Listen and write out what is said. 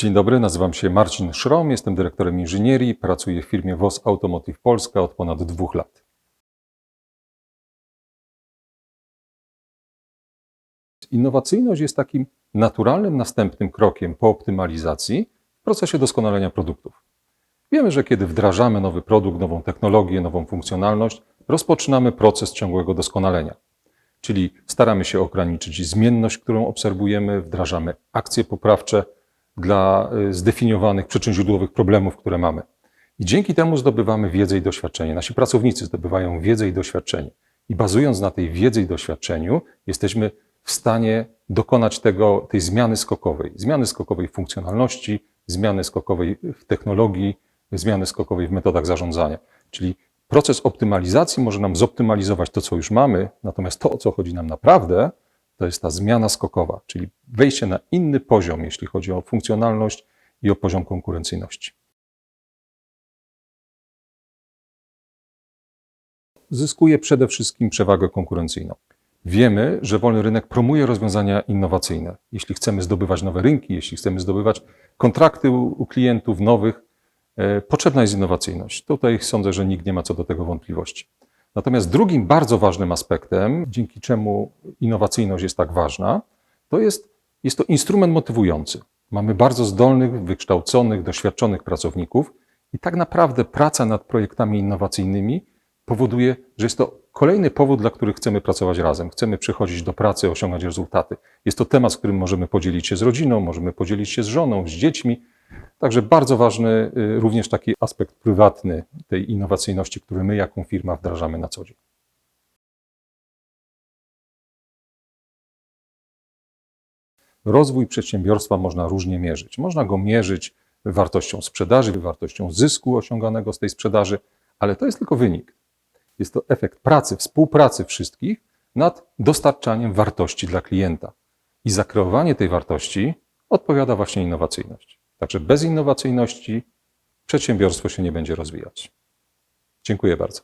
Dzień dobry, nazywam się Marcin Szrom, jestem dyrektorem inżynierii, pracuję w firmie WOS Automotive Polska od ponad dwóch lat. Innowacyjność jest takim naturalnym następnym krokiem po optymalizacji w procesie doskonalenia produktów. Wiemy, że kiedy wdrażamy nowy produkt, nową technologię, nową funkcjonalność, rozpoczynamy proces ciągłego doskonalenia. Czyli staramy się ograniczyć zmienność, którą obserwujemy, wdrażamy akcje poprawcze dla y, zdefiniowanych przyczyn źródłowych problemów, które mamy. I dzięki temu zdobywamy wiedzę i doświadczenie. Nasi pracownicy zdobywają wiedzę i doświadczenie. I bazując na tej wiedzy i doświadczeniu, jesteśmy w stanie dokonać tego, tej zmiany skokowej. Zmiany skokowej w funkcjonalności, zmiany skokowej w technologii, zmiany skokowej w metodach zarządzania. Czyli proces optymalizacji może nam zoptymalizować to, co już mamy, natomiast to, o co chodzi nam naprawdę, to jest ta zmiana skokowa, czyli wejście na inny poziom, jeśli chodzi o funkcjonalność i o poziom konkurencyjności. Zyskuje przede wszystkim przewagę konkurencyjną. Wiemy, że wolny rynek promuje rozwiązania innowacyjne. Jeśli chcemy zdobywać nowe rynki, jeśli chcemy zdobywać kontrakty u, klientów nowych, e, potrzebna jest innowacyjność. Tutaj sądzę, że nikt nie ma co do tego wątpliwości. Natomiast drugim bardzo ważnym aspektem, dzięki czemu innowacyjność jest tak ważna, to jest, jest to instrument motywujący. Mamy bardzo zdolnych, wykształconych, doświadczonych pracowników i tak naprawdę praca nad projektami innowacyjnymi powoduje, że jest to kolejny powód, dla których chcemy pracować razem. Chcemy przychodzić do pracy, osiągać rezultaty. Jest to temat, z którym możemy podzielić się z rodziną, możemy podzielić się z żoną, z dziećmi. Także bardzo ważny y, również taki aspekt prywatny tej innowacyjności, który my jako firma wdrażamy na co dzień. Rozwój przedsiębiorstwa można różnie mierzyć. Można go mierzyć wartością sprzedaży, wartością zysku osiąganego z tej sprzedaży, ale to jest tylko wynik. Jest to efekt pracy, współpracy wszystkich nad dostarczaniem wartości dla klienta. I za kreowanie tej wartości odpowiada właśnie innowacyjność. Także bez innowacyjności przedsiębiorstwo się nie będzie rozwijać. Dziękuję bardzo.